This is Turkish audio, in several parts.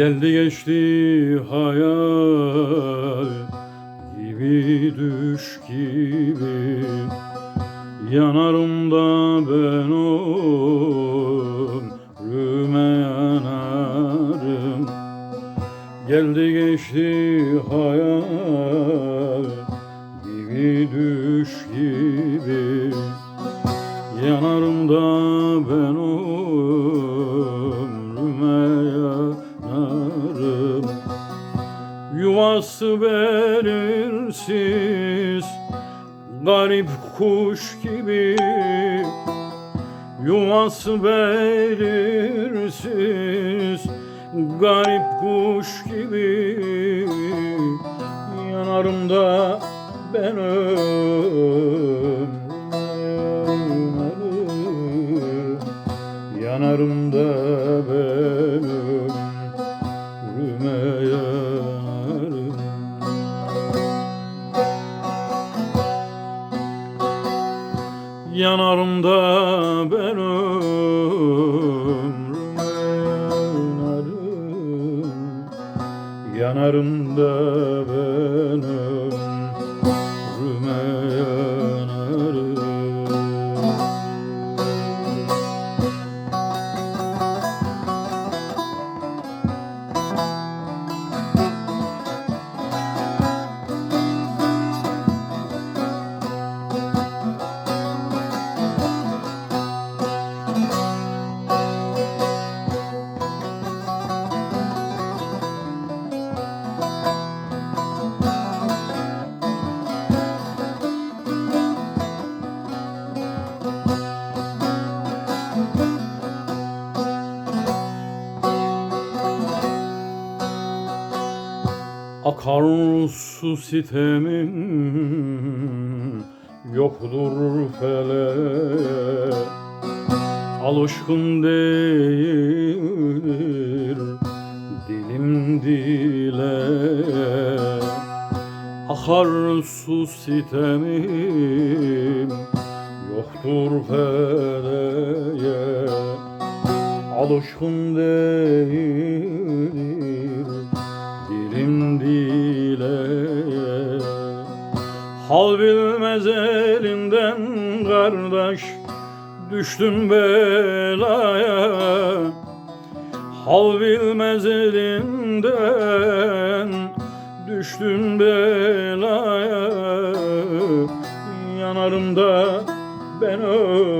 Geldi geçti hayal gibi düş gibi. Yanarım da ben ömrüme yanarım. Geldi geçti hayal gibi düş gibi. Yanarım da ben yanarım Yuvası belirsiz Garip kuş gibi. Yuvası belirsiz Garip kuş gibi. Yanarım da ben ömrüme Yanarım da ben ömrüme yanarım Yanarım da ben ömrüme Akar su sitemim yoktur fele. Alışkın değildir dilim dile. Akar su sitemim yoktur feleğe Alışkın değildir dilim dile. Hal bilmez elinden kardeş düştüm belaya. Hal bilmez elinden düştüm belaya. Yanarım da ben ömrüme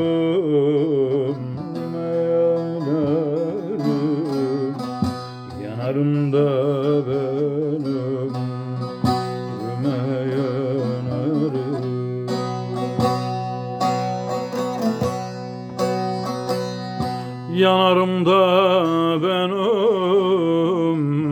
Yanarım da ben ömrüme